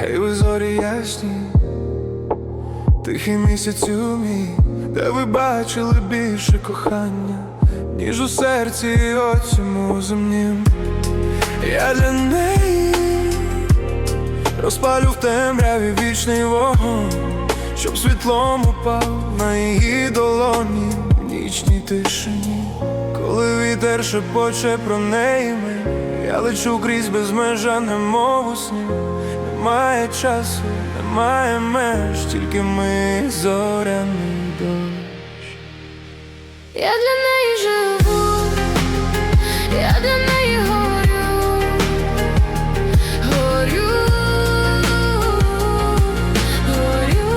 Гей, ви зорі ясні, тихий місяцю мій, де ви бачили більше кохання, ніж у серці і оцьому земнім. Я для неї розпалю в темряві вічний вогонь, щоб світлом упав на її долоні в нічній тишині. Коли вітер шепоче про неї ми, я лечу крізь безмежа, немов у сні. Немає часу, немає меж, тільки ми зоряний дощ. Я для неї живу, я для неї горю, горю, горю,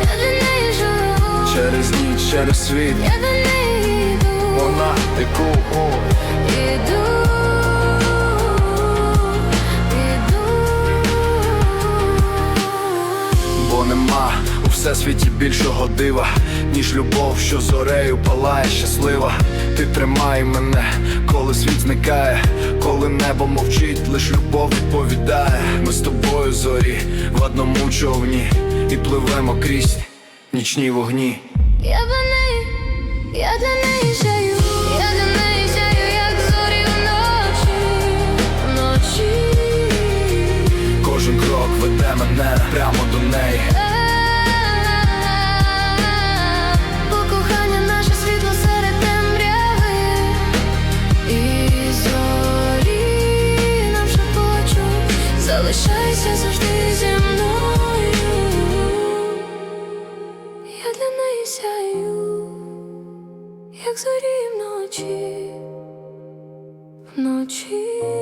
я для неї живу, Через ніч, через світ, я до неї йду, вона теку. іду, нема у всесвіті більшого дива, ніж любов, що зорею палає щаслива. Ти тримай мене, коли світ зникає, коли небо мовчить, лиш любов відповідає. Ми з тобою зорі в одному човні і пливемо крізь нічні вогні. Я для неї, я для неї сяю, я для неї сяю, як зорі вночі, вночі. Кожен крок веде мене прямо до неї. Залишайся завжди зі мною. Я для неї сяю, як зорі вночі, вночі.